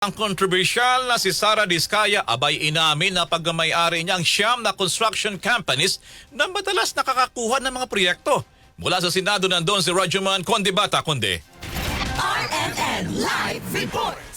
Ang kontrobersyal na si Sara Diskaya abay inamin na pagmamayari niya ang siyam na construction companies na madalas nakakakuha ng mga proyekto. Mula sa Senado nandun si Rajuman Condibata Conde. RMN Live Report.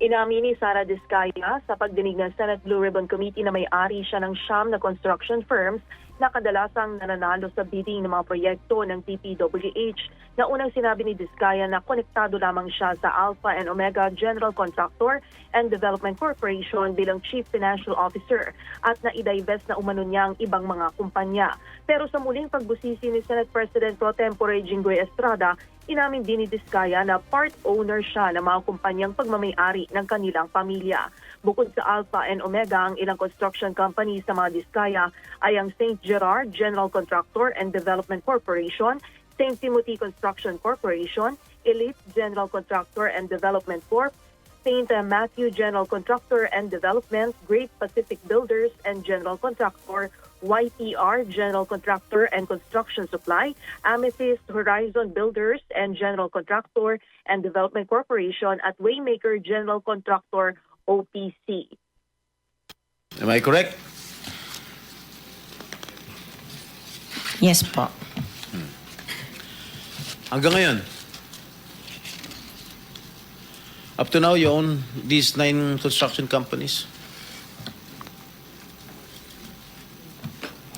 Inamin ni Sara Diskaya sa pagdinig ng Senate Blue Ribbon Committee na may-ari siya ng siyam na construction firms na kadalasang nananalo sa bidding ng mga proyekto ng DPWH na unang sinabi ni Diskaya na konektado lamang siya sa Alpha and Omega General Contractor and Development Corporation bilang Chief Financial Officer at na i-divest na umano niya ang ibang mga kumpanya. Pero sa muling pagbusisi ni Senate President Pro Tempore Jinggoy Estrada, Inamin din ni Diskaya na part owner siya ng mga kumpanyang pagmamayari ng kanilang pamilya. Bukod sa Alpha and Omega, ang ilang construction companies sa mga Diskaya ay ang St. Gerard General Contractor and Development Corporation, St. Timothy Construction Corporation, Elite General Contractor and Development Corp., St. Matthew General Contractor and Development, Great Pacific Builders and General Contractor, YPR General Contractor and Construction Supply, Amethyst Horizon Builders and General Contractor and Development Corporation at Waymaker General Contractor OPC. Am I correct? Yes po. Hanggang ngayon. Up to now, you own these nine construction companies?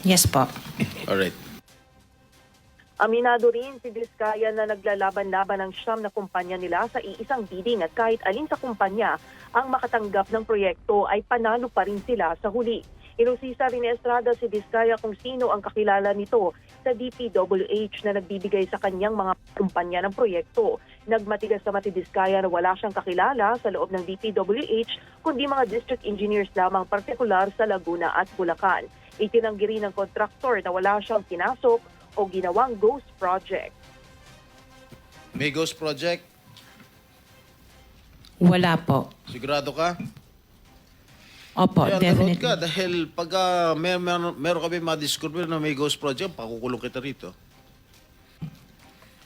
Yes po. All right. Aminado rin si Diskaya na naglalaban-laban ng siyam na kumpanya nila sa iisang bidding at kahit alin sa kumpanya ang makatanggap ng proyekto ay panalo pa rin sila sa huli. Inusisa rin ni Estrada si Diskaya kung sino ang kakilala nito sa DPWH na nagbibigay sa kanyang mga kumpanya ng proyekto. Nagmatigas naman si na wala siyang kakilala sa loob ng DPWH kundi mga district engineers lamang partikular sa Laguna at Bulacan. Itinanggi rin ng kontraktor na wala siyang pinasok o ginawang ghost project. May Ghost Project? Wala po. Sigurado ka? Opo, Kaya definitely. ka dahil pag uh, mer mer meron kami madiscover na may Ghost Project, pakukulong kita rito.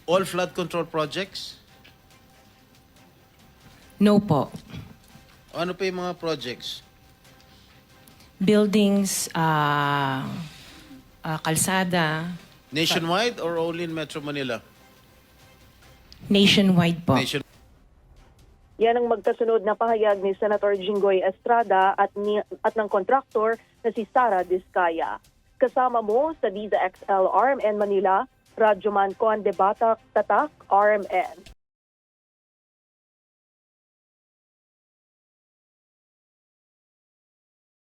All flood control projects? No po. Ano pa yung mga projects? Buildings, ah, ah, kalsada, Nationwide or only in Metro Manila? nationwide po. Nation Yan ang magkasunod na pahayag ni Senator Jinggoy Estrada at, ni, at ng kontraktor na si Sara Diskaya. Kasama mo sa Visa XL RMN Manila, Radyoman Conde Batak, Tatak, RMN.